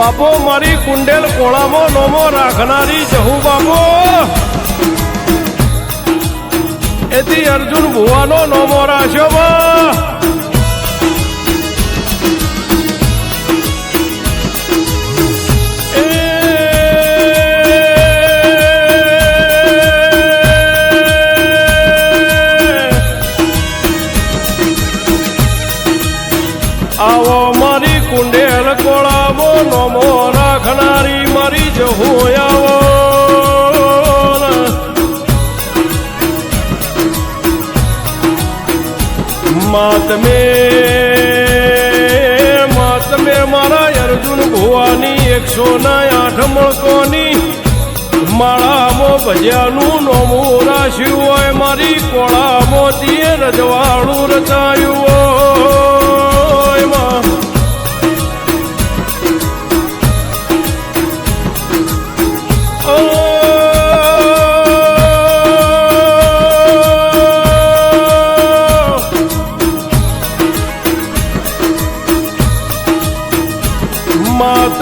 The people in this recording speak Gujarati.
બાપો મારી કુંડેલ કોળામાં નોમો રાખનારી જહુ બાપો. એથી અર્જુન ભુવાનો નોમો આવો મારી કુંડેલ કોળાવો, નોમો રાખનારી મારી જહુ આવો. માતમે માતમે મારા અર્જુન ભુવાની એકસો ના આઠ મળકોની માળામો ભજ્યાનું નોમું રાશ્યું હોય, મારી કોળામો તે રજવાડું રચાયું હોય. 妈的！